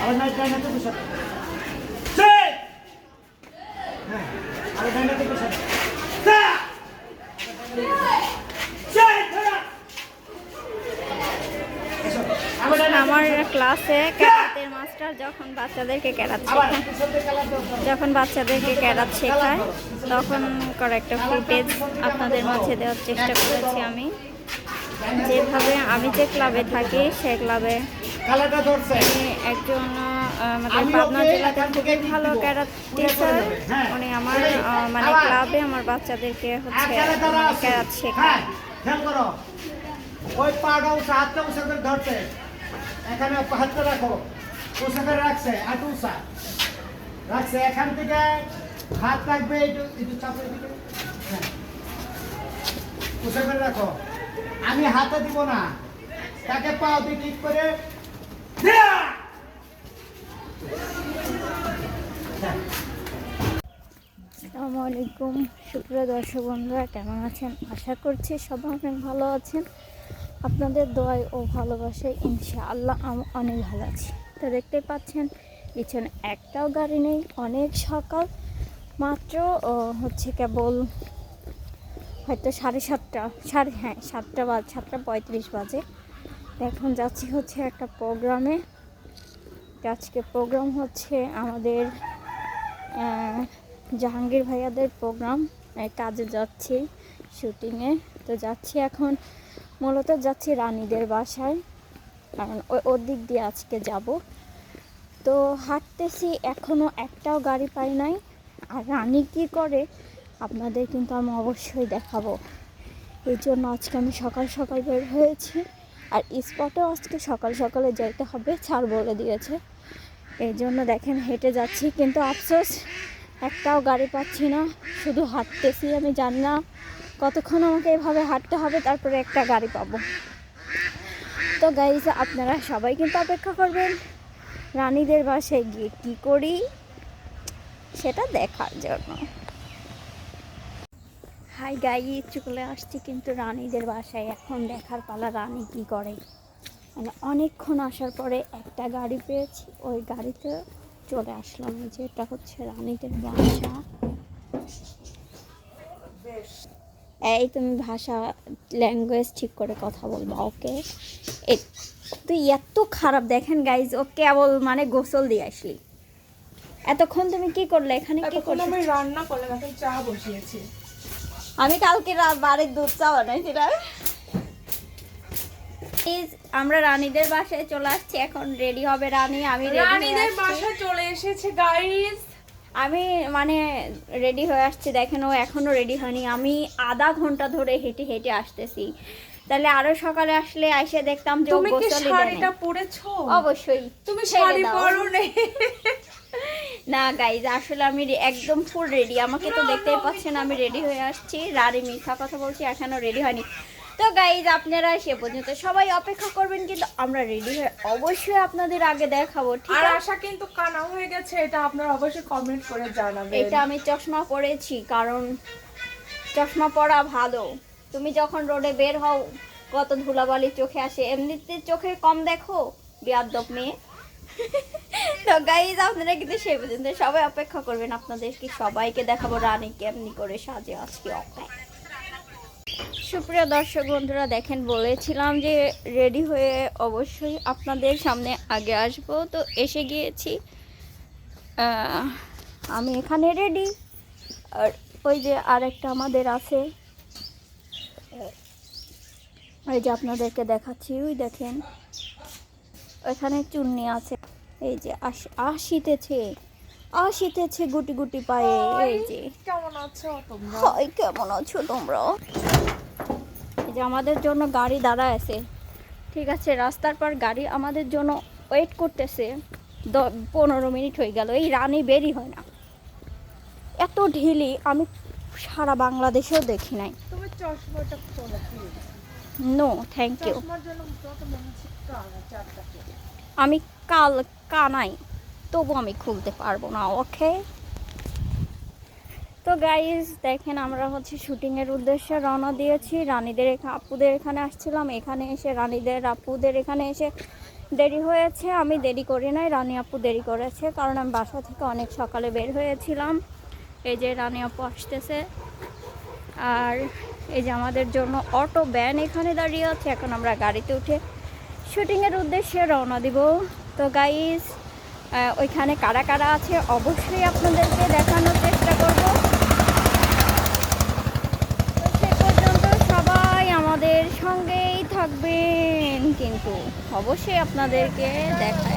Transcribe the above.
আবার নাই ডাইন হাতে হ্যাঁ আবার হাতে আমার ক্লাসে ক্যারাতের মাস্টার যখন বাচ্চাদেরকে ক্যারাত শেখায়। যখন বাচ্চাদেরকে ক্যারাত শেখায় তখন কর একটা ফুটেজ আপনাদের মাঝে দেওয়ার চেষ্টা করেছি আমি। যেভাবে আমি যে ক্লাবে থাকি সে ক্লাবে একজন আমাদের পাবনা জেলাতে খুবই ভালো। টিচার। হ্যাঁ। উনি আমার মানে ক্লাবে আমার বাচ্চাদেরকে হচ্ছে এখানে তারা মানে হ্যাঁ, শেখায় ওই পাটা উঠে হাতটা উঁচা করে ধরছে। এখানে হাতটা রাখো। উঁচা করে রাখছে হাত উঁচা। রাখছে এখান থেকে হাত রাখবে একটু একটু চাপে হ্যাঁ। উঁচা করে রাখো। আমি হাতে দিব না। তাকে পাও দিয়ে ঠিক করে আসসালামু আলাইকুম। সুপ্রিয় দর্শক বন্ধুরা, কেমন আছেন? আশা করছি সবাই অনেক ভালো আছেন। আপনাদের দোয়ায় ও ভালোবাসায় ইনশাআল্লাহ আমি অনেক ভালো আছি। তো দেখতে পাচ্ছেন, পিছনে একটাও গাড়ি নেই, অনেক সকাল। মাত্র হচ্ছে কেবল হয়তো সাড়ে সাতটা, সাড়ে হ্যাঁ সাতটা বাজ সাতটা পঁয়ত্রিশ বাজে। এখন যাচ্ছি হচ্ছে একটা প্রোগ্রামে। আজকে প্রোগ্রাম হচ্ছে আমাদের জাহাঙ্গীর ভাইয়াদের প্রোগ্রাম। কাজে যাচ্ছি শুটিংয়ে। তো যাচ্ছি এখন, মূলত যাচ্ছি রানীদের বাসায়। কারণ ওই ওর দিক দিয়ে আজকে যাব। তো হাঁটতেছি এখনও একটাও গাড়ি পাই নাই। আর রানী কী করে আপনাদের কিন্তু আমি অবশ্যই দেখাবো। এই জন্য আজকে আমি সকাল সকাল বের হয়েছি। আর স্পটেও আজকে সকাল সকালে যেতে হবে, ছাড় বলে দিয়েছে। এই জন্য দেখেন হেঁটে যাচ্ছি, কিন্তু আফসোস, একটাও গাড়ি পাচ্ছি না। শুধু হাঁটতেছি, আমি জানি না কতক্ষণ আমাকে এভাবে হাঁটতে হবে, তারপরে একটা গাড়ি পাবো। তো গাইজ আপনারা সবাই কিন্তু অপেক্ষা করবেন, রানীদের বাসায় গিয়ে কী করি, সেটা দেখার জন্য। হাই গাই চলে আসছি কিন্তু রানীদের বাসায়। এখন দেখার পালা রানী কি করে। মানে অনেকক্ষণ আসার পরে একটা গাড়ি পেয়েছি ওই গাড়িতে চলে আসলাম। এই যে এটা হচ্ছে রানীদের বাসা। এই তুমি ভাষা ল্যাঙ্গুয়েজ ঠিক করে কথা বলবা ওকে? তুই এত খারাপ দেখেন গাইজ ও কেবল মানে গোসল দিয়ে আসলি। এতক্ষণ তুমি কি করলে? এখানে কি করলে? আমি রান্না করলাম এখন চা বসিয়েছি। আমি কালকে বাড়ির দুধ চা বানাইছিলাম। আমরা রানীদের বাসায় চলে আসছি এখন রেডি হবে রানী আমি রানীদের আসছি। বাসা চলে এসেছে গাইস আমি মানে রেডি হয়ে আসছি দেখেন ও এখনও রেডি হয়নি। আমি আধা ঘণ্টা ধরে হেঁটে হেঁটে আসতেছি। তাহলে আরও সকালে আসলে এসে দেখতাম যে তুমি কি শাড়িটা পরেছো? অবশ্যই। তুমি শাড়ি পরো না গাইজ আসলে আমি একদম ফুল রেডি আমাকে তো দেখতেই পাচ্ছেন আমি রেডি হয়ে আসছি। রানী মিথ্যা কথা বলছি এখনও রেডি হয়নি। তো গাইজ আপনারা সে পর্যন্ত সবাই অপেক্ষা করবেন কিন্তু আমরা রেডি হয়ে অবশ্যই আপনাদের আগে দেখাবো ঠিক আর আশা কিন্তু কানা হয়ে গেছে এটা আপনারা অবশ্যই কমেন্ট করে জানাবেন। এটা আমি চশমা পরেছি কারণ চশমা পরা ভালো। তুমি যখন রোডে বের হও কত ধুলাবালি চোখে আসে এমনিতে চোখে কম দেখো বিয়াদ্দপ মেয়ে। তো গাইজ আপনারা কিন্তু সেই পর্যন্ত সবাই অপেক্ষা করবেন আপনাদেরকে সবাইকে দেখাবো রানী কেমনি করে সাজে আজকে অপেক্ষা। সুপ্রিয় দর্শক বন্ধুরা, দেখেন, বলেছিলাম যে রেডি হয়ে অবশ্যই আপনাদের সামনে আগে আসব। তো এসে গিয়েছি। আমি এখানে রেডি আর ওই যে আরেকটা আমাদের আছে। ওই যে আপনাদেরকে দেখাচ্ছি, ওই দেখেন। ওইখানে চুন্নি আছে। এই যে আস- আসিতেছে আসিতেছে গুটি গুটি পায়ে। এই যে। কেমন আছো তোমরা? হাই কেমন আছো তোমরা? এই যে আমাদের জন্য গাড়ি দাঁড়ায় আছে। ঠিক আছে রাস্তার পর গাড়ি আমাদের জন্য ওয়েট করতেছে। পনেরো মিনিট হয়ে গেল। এই রানি বেরি হয় না। এত ঢিলি আমি সারা বাংলাদেশেও দেখি নাই। তুমি চশমাটা। নো থ্যাংক ইউ আমি কাল কানাই তবু আমি খুলতে পারব না ওকে তো গাইজ দেখেন আমরা হচ্ছে শুটিংয়ের উদ্দেশ্যে রওনা দিয়েছি। রানীদের আপুদের এখানে আসছিলাম। এখানে এসে রানীদের, আপুদের এখানে এসে দেরি হয়েছে। আমি দেরি করি নাই, রানী আপু দেরি করেছে, কারণ আমি বাসা থেকে অনেক সকালে বের হয়েছিলাম। এই যে রানী আপু আসতেছে। আর এই যে আমাদের জন্য অটো ব্যান এখানে দাঁড়িয়ে আছে, এখন আমরা গাড়িতে উঠে শুটিংয়ের উদ্দেশ্যে রওনা দিব। তো গাইস ওইখানে কারা কারা আছে অবশ্যই আপনাদেরকে দেখানোর চেষ্টা করব। সে পর্যন্ত সবাই আমাদের সঙ্গেই থাকবেন, কিন্তু অবশ্যই আপনাদেরকে দেখায়